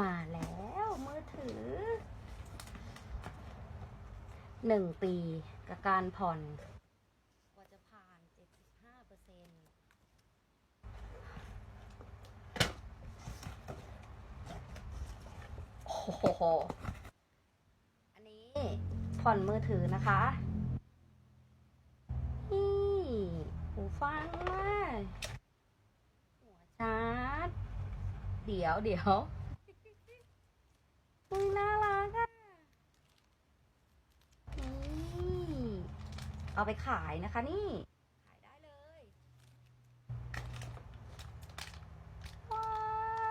มาแล้วมือถือหนึ่งปีกับการผ่อนกว่าจะผ่าน75เปอร์เซ็นต์โอ้โห อันนี้ผ่อนมือถือนะคะ นี่หูฟังมาหัวชาร์จ เดี๋ยวเดี๋ยวอุ้ยน่ารักอะ นี่ เอาไปขายนะคะนี่ ขายได้เลยว้า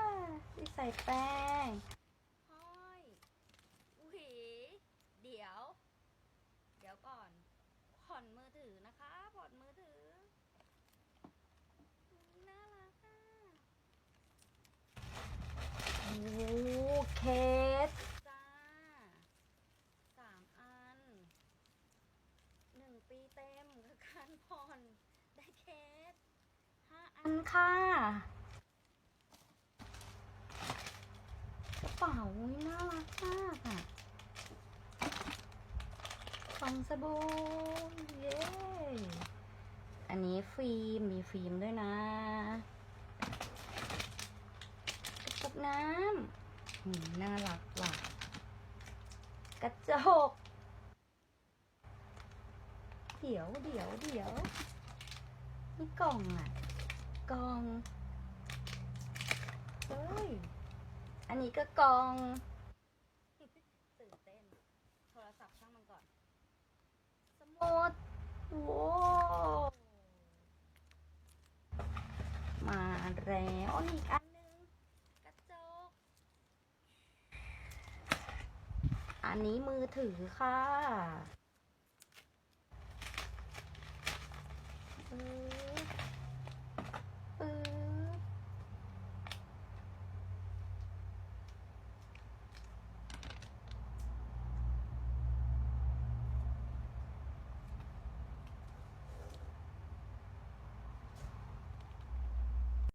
วที่ใส่แป้งห้อยหวีเดี๋ยว เดี๋ยวก่อนผ่อนมือถือนะคะผ่อนมือถืออุ๊ยน่ารักอะ โอ้เคสจ้าสามอัน หนึ่ง ปีเต็มกับการผ่อนได้เคสห้าอันค่ะกระเป๋าอุ๊ยน่ารักมากอะฟองสบู่เย้อันนี้ฟิล์มมีฟิล์มด้วยนะกระจกน้ำน่ารักว่ะกระจก ดี๋ยวเดี๋ยวเดี๋ยวนี่กล่องอะกล่องเฮ้ยอันนี้ก็กล่องตื่นเต้นโทรศัพท์ช่างมันก่อน สมุดโว้มาแล้วอันนี้อีกอันหนึงกระจก อันนี้มือถือค่ะ